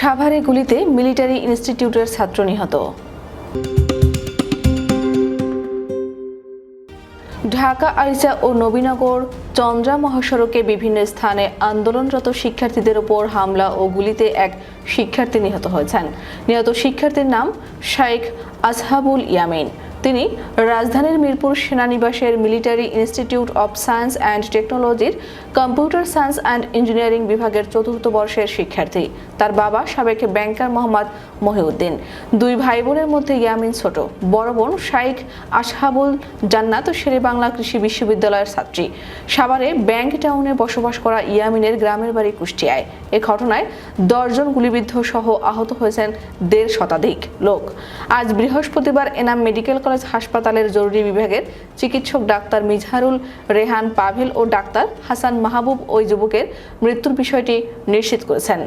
সাভারে গুলিতে মিলিটারি ইনস্টিটিউটের ছাত্র নিহত। ঢাকা, আরিচা ও নবীনগর চন্দ্রা মহাসড়কে বিভিন্ন স্থানে আন্দোলনরত শিক্ষার্থীদের ওপর হামলা ও গুলিতে এক শিক্ষার্থী নিহত হয়েছেন। নিহত শিক্ষার্থীর নাম শাইখ আসহাবুল ইয়ামিন। তিনি রাজধানীর Mirpur সেনানিবাসের military institute of science and টেকনোলজির কম্পিউটার সায়েন্স অ্যান্ড ইঞ্জিনিয়ারিং বিভাগের চতুর্থ বর্ষের শিক্ষার্থী। তার বাবা সাবেক ব্যাংকার মোহাম্মদ মহিউদ্দিন। দুই ভাই বোনের মধ্যে ইয়ামিন ছোট। বড় বোন শাইখ আসহাবুল জান্নাত শেরে বাংলা কৃষি বিশ্ববিদ্যালয়ের ছাত্রী। সাভারে ব্যাংক টাউনে বসবাস করা ইয়ামিনের গ্রামের বাড়ি কুষ্টিয়ায়। এ ঘটনায় দশজন গুলিবিদ্ধ সহ আহত হয়েছেন দেড় শতাধিক লোক। আজ বৃহস্পতিবার এনাম মেডিকেল কলেজ হাসপাতালের জরুরি বিভাগের চিকিৎসক ডাক্তার মিজহারুল রেহান পাভিল ও ডাক্তার হাসান মাহবুব ওই যুবকের মৃত্যুর বিষয়টি নিশ্চিত করেছেন।